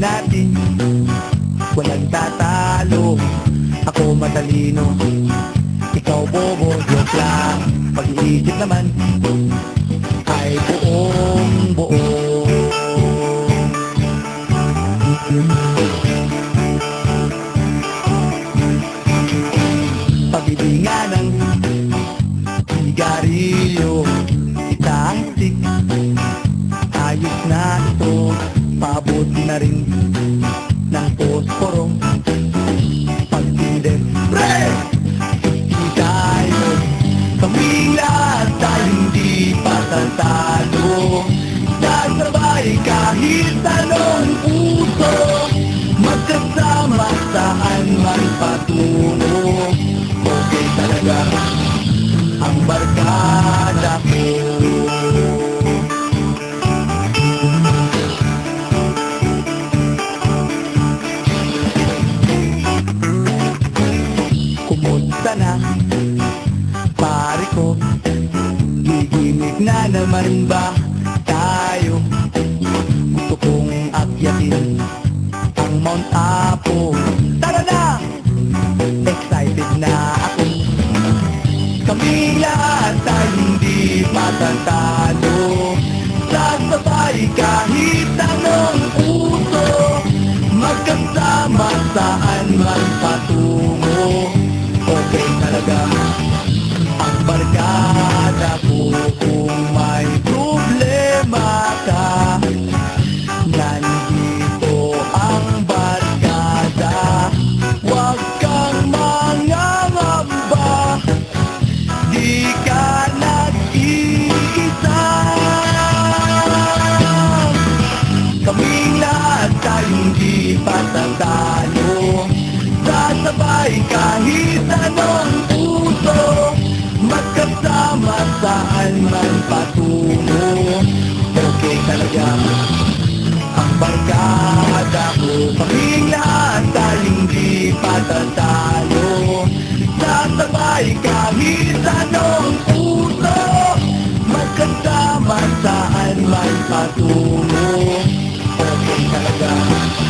natin. Walang tatalo. Ako matalino. Ikaw bobo, joke lang. Pag-iisip naman Ay buong buo. Pabuti na rin ng posporong Pagtindin! Di tayo Kaming lahat tayo hindi patatalo Kumusta na? Pare ko Gigimik na naman ba tayo? Gusto kong akyatin Ang Mount Apo Tara na! Excited na ako Kami lahat ay hindi matatalo Sasabay kahit anong puso Magkasama saan man saan man patungo Okay talaga. Ang barkada ko Kaming lahat tayo hindi patatalo. Sasabay kahit anong puso Magkasama saan man patungo Okay talaga